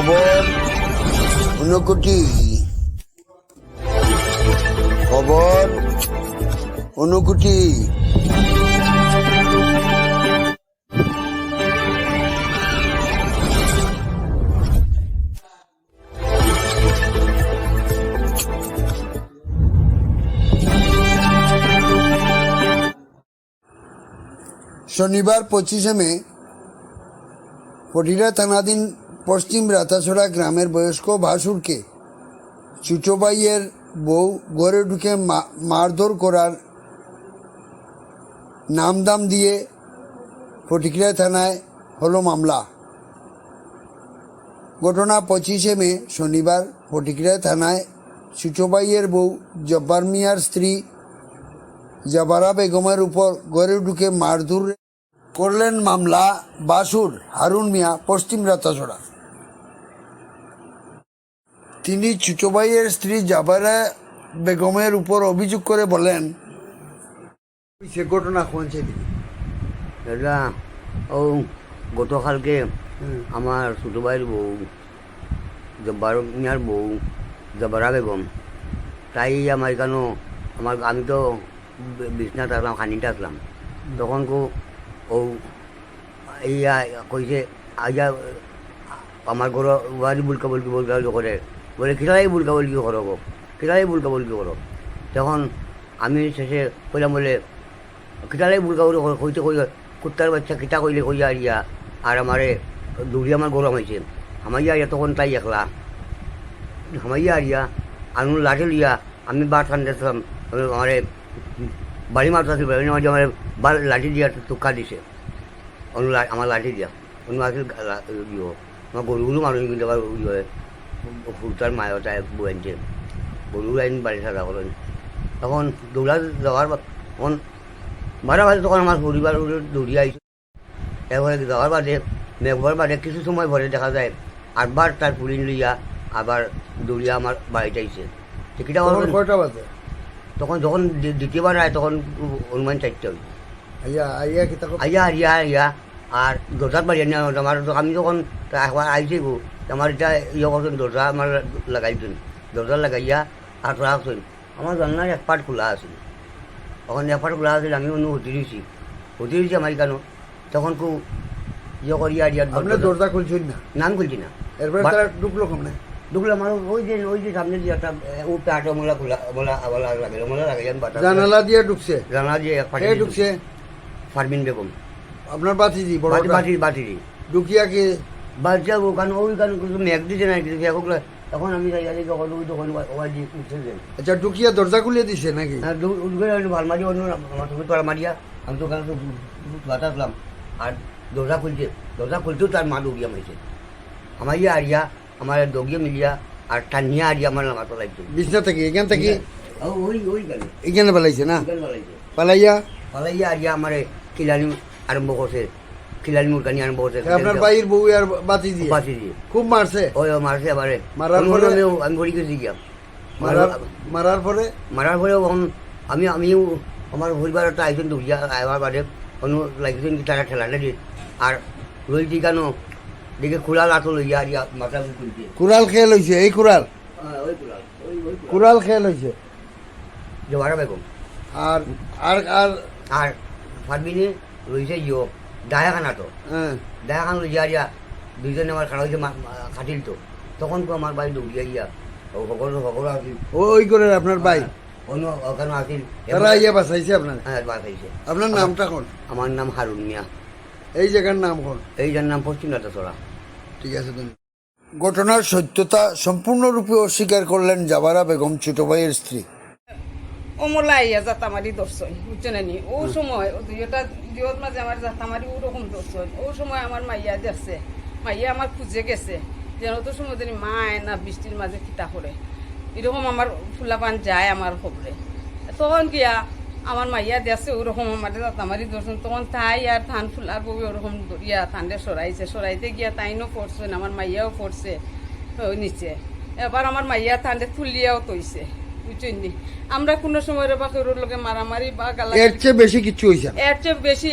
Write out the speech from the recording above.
খবর? ঊনকোটি খবর? ঊনকোটি শনিবার পঁচিশে মে পটিরা থানাধীন পশ্চিম রাতাছড়া গ্রামের বয়স্ক ভাসুরকে চুচোবাইয়ের বউ ঘরে ঢুকে মারধর করার নামদাম দিয়ে ফটিকরা থানায় হলো মামলা। ঘটনা পঁচিশে মে, শনিবার ফটিকরা থানায় চুচোবাইয়ের বউ জব্বার মিয়ার স্ত্রী জবারা বেগমের উপর ঘরে ঢুকে মারধর করলেন মামলা বাসুর হারুন মিয়া, পশ্চিম রাতাছড়া তিনি চুচোবাইয়ের স্ত্রী জাবারা বেগমের উপর অভিযোগ করে বলেন সে ঘটনা কোনছে দাদা ও গতকালকে আমার ছোটো ভাইয়ের বউ জব্বার মিয়ার বউ জব্বারা বেগম তাই আমার কেন আমার আমি তো বি- বিছনাতে আসলাম খানিতে আসলাম। তখন কো ও ইয়া কইছে আইয়া আমার ঘর ওয়ারি বুলকা বলকি বলকা করে বলে কিলাই বুলকা বলকি করো গো? কিলাই বুলকা বলকি করো? তখন আমি শেষে কইলাম বলে কিতালাই বুলকা করো? কইতে কই, কুত্তার বাচ্চা কিতা কইলে কইয়া আরিয়া? আর আমারে দৌড়ি আমার গরম হয়েছে আমাইয়া আরিয়া তখন তাই একলা। আমাইয়া আরিয়া আনু লাঠি লিয়া আমি বার ঠান্ডাছিলাম আমারে বাড়ি মারতে আসছিল বাড়ি মাঝে আমার বার লাঠি দিয়া টুকা দিছে। অনু আমার লাঠি দিয়া। অনু আসল ইয়ে। আমার গরুগুলো মানুষ কিন্তু আবার ইয়ে ফুটার মায় তাই বইছে গরু আইন বাড়ি সাদা করেন তখন দৌড়া যাওয়ার তখন বারো বাজে তখন আমার পরিবার দৌড়ি আইছে। এরপরে যাওয়ার বাদে মেঘবার বাদে কিছু সময় পরে দেখা যায় আটবার তার পুলিন লইয়া আবার দৌড়িয়া আমার বাড়িতে আইছে। টিকিটা কয়টা বাজে? তখন যখন দ্বি- দ্বিতীয়বার আয় তখন অনুমান চারটে হইছে আইয়া আইয়া আইয়া আইয়া আর দরজার বাড়ি আনি আমার আমি যখন আইছি গো আমার এটা ইয়ে করছেন দরজা আমার লাগাইছেন দরজা লাগাইয়া আর রাখছেন আমার জানলার এক পাট খোলা আছিল। তখন এক পাট খোলা আছিল আমি অন্য হতি দিয়েছি হতি দিয়েছি আমার কেন তখন কু ইয়ে করিয়া দিয়া দরজা খুলছেন না? নাম খুলছি না। এরপরে তারা ঢুকলো কেমনে ঢুকলাম আর ওই যে ওই যে সামনে যে একটা ও প্যাটো মোলা খোলা মোলা মোলা লাগাইল মোলা লাগাইলাম জানালা দিয়ে ঢুকছে জানা যে এক পাটে ঢুকছে ফারমিন বেগম। আপনার বাতিজি বড় বাটি বাটি বাটি ঢুকিয়া কি বাচ্চা ওখানে ওই কারণ কিছু মেঘ দিছে না কিছু মেঘ উঠলে তখন আমি যাই যাই ওই তখন ওই যে উঠছে যে আচ্ছা ঢুকিয়া দরজা খুলিয়ে দিছে নাকি? হ্যাঁ উঠবে ভালো মারি অন্য তুমি তোরা মারিয়া। আমি তো ওখানে বাতাসলাম আর দরজা খুলছে দরজা খুলতেও তার মা দৌড়িয়া মাইছে। আমার ইয়ে আরিয়া আমার দগিয়ে মিলিয়া আর টানিয়া আরিয়া আমার নামাতো লাগছে। বিছনা থেকে এখান থেকে? ওই ওই এখানে পালাইছে না? পালাইয়া? পালাইয়া আরিয়া আমার খিলানি আরম্ভ করছে খিলানি মুরগানি আরম্ভ করছে। আপনার বাইর বউ আর বাতিজি বাসি দিয়ে। খুব মারছে? ওই মারছে আবারে মারার পরে? আমি বলি গেছি গিয়া। মারার পরে মারার পরে আমি আমিও আমার পরিবার একটা আইসেন দৌড়িয়া আইবার বাদে অন্য লাগিয়েছেন কি তারা ঠেলা দিয়ে আর রয়েছি কেন দেখে খোলা লাতো লইয়া আর মাথা খুলছে কুড়াল খেয়ে লইছে? এই কুড়াল? ওই কুলাল ওই কুলাল কুড়াল। খেয়ে লইছে? জোয়ারা বেগম। আর আর আর আর ফারবিনে রয়েছে ইয়ো। দায়াখানা তো হ্যাঁ দায়াখানা লইয়া ইয়া দুইজনে আমার খাড়া হয়েছে খাটিল তো তখন তো আমার বাড়ি দৌড়িয়া ইয়া সকল সকল আসিল ওই করে আপনার ভাই অন্য ওখানে আসিল তারা ইয়ে বাঁচাইছে আপনার হ্যাঁ হয়েছে আপনার নামটা কোন? আমার নাম হারুন মিয়া। এই জায়গার নাম কোন? এই যার নাম পশ্চিম রাতাছড়া ঠিক আছে ধন্যবাদ ঘটনার সত্যতা সম্পূর্ণরূপে অস্বীকার করলেন জাবারা বেগম ছোট ভাইয়ের স্ত্রী অমলাইয়া জাতামারি দর্শন বুঝছেন নি ও সময় দুইটা দিওত মাঝে আমার জাতামারি ওরকম দর্শন। ও সময় আমার মাইয়া দেখছে মাইয়া আমার খুঁজে গেছে যেন তো সময় জানি মায় না বৃষ্টির মাঝে কিতা করে। এরকম আমার ফুলাপান যায় আমার খবরে। তখন গিয়া আমার মাইয়া দেখছে ওরকম আমার জাতামারি দর্শন তখন তাই আর ধান ফুলার বউ ওরকম ইয়া ধানরে সরাইছে সরাইতে গিয়া তাইনও পড়ছে আমার মাইয়াও পড়ছে নিচে। এবার আমার মাইয়া ধানরে তুলিয়াও তৈছে? আমরা কোন সময় বা কেউর লগে মারামারি বা গালা এর চেয়ে বেশি কিছু হয়েছে এর চেয়ে বেশি